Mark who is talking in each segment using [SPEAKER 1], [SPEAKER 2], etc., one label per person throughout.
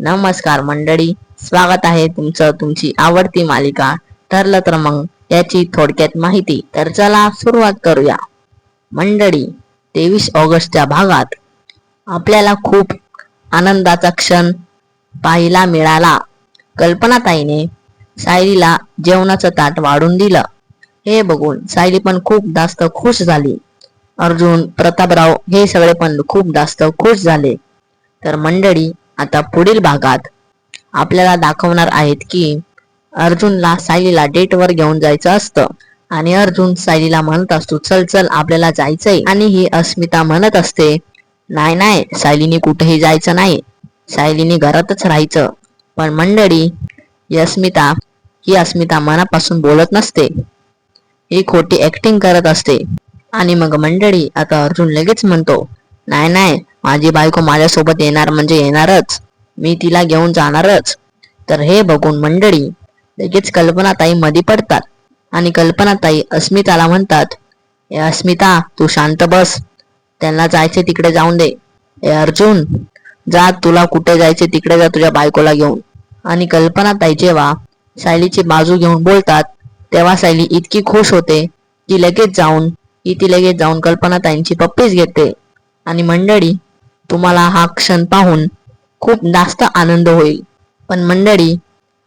[SPEAKER 1] नमस्कार मंडळी स्वागत आहे तुमचं तुमची आवडती मालिका ठरलं तर मग याची थोडक्यात माहिती. तर चला सुरुवात करूया. मंडळी तेवीस ऑगस्टच्या भागात आपल्याला खूप आनंदाचा क्षण पाहायला मिळाला. कल्पनाताईने सायलीला जेवणाचं ताट वाढून दिलं. हे बघून सायली पण खूप जास्त खुश झाली. अर्जुन प्रतापराव हे सगळे पण खूप जास्त खुश झाले. तर मंडळी आता पुढील भागात आपल्याला दाखवणार आहेत की अर्जुनला सायलीला डेटवर घेऊन जायचं असतं. आणि अर्जुन सायलीला म्हणत असतो चल चल आपल्याला जायचंय. आणि ही अस्मिता म्हणत असते नाही नाही सायलीने कुठेही जायचं नाही. सायलीने घरातच राहायचं. पण मंडळी ही अस्मिता ही अस्मिता मनापासून बोलत नसते. ही खोटी ऍक्टिंग करत असते. आणि मग मंडळी आता अर्जुन लगेच म्हणतो नाही नाही. माझी बायको माझ्यासोबत येणार म्हणजे येणारच. मी तिला घेऊन जाणारच. तर हे बघून मंडळी लगेच कल्पनाताई मध्ये पडतात. आणि कल्पनाताई अस्मिताला म्हणतात ए अस्मिता तू शांत बस. त्यांना जायचे तिकडे जाऊन दे. ए अर्जुन जा तुला कुठे जायचे तिकडे जा तुझ्या बायकोला घेऊन. आणि कल्पनाताई जेव्हा सायलीची बाजू घेऊन बोलतात तेव्हा सायली इतकी खुश होते की लगेच जाऊन की ती लगेच जाऊन कल्पनाताईंची पप्पीच घेते. आणि मंडळी तुम्हाला हा क्षण पाहून खूप जास्त आनंद होईल. पण मंडळी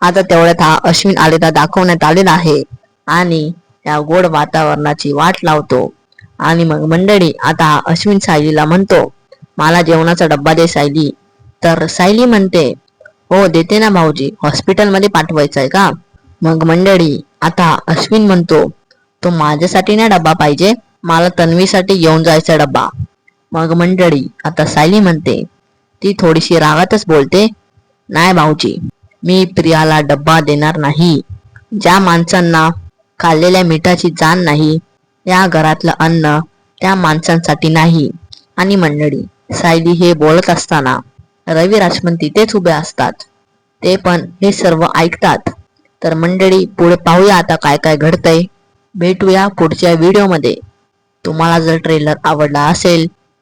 [SPEAKER 1] आता तेवढ्यात हा अश्विन आलेला दाखवण्यात आलेला आहे आणि या गोड वातावरणाची वाट लावतो. आणि मग मंडळी आता हा अश्विन सायलीला म्हणतो मला जेवणाचा डब्बा दे सायली. तर सायली म्हणते हो देते ना भाऊजी. हॉस्पिटलमध्ये पाठवायचं आहे का? मग मंडळी आता अश्विन म्हणतो तो माझ्यासाठी ना डब्बा पाहिजे? मला तन्वीसाठी घेऊन जायचा डब्बा. मग मंडळी आता सायली म्हणते ती थोडीशी रागातच बोलते नाही भाऊजी मी प्रियाला डब्बा देणार नाही. ज्या माणसांना खाल्लेल्या मिठाची जाण नाही या घरातलं अन्न त्या माणसांसाठी नाही. आणि मंडळी सायली हे बोलत असताना रवी राजमन तिथेच उभे असतात. ते पण हे सर्व ऐकतात. तर मंडळी पुढे पाहूया आता काय काय घडतंय. भेटूया पुढच्या व्हिडिओमध्ये. तुम्हाला जर ट्रेलर आवडला असेल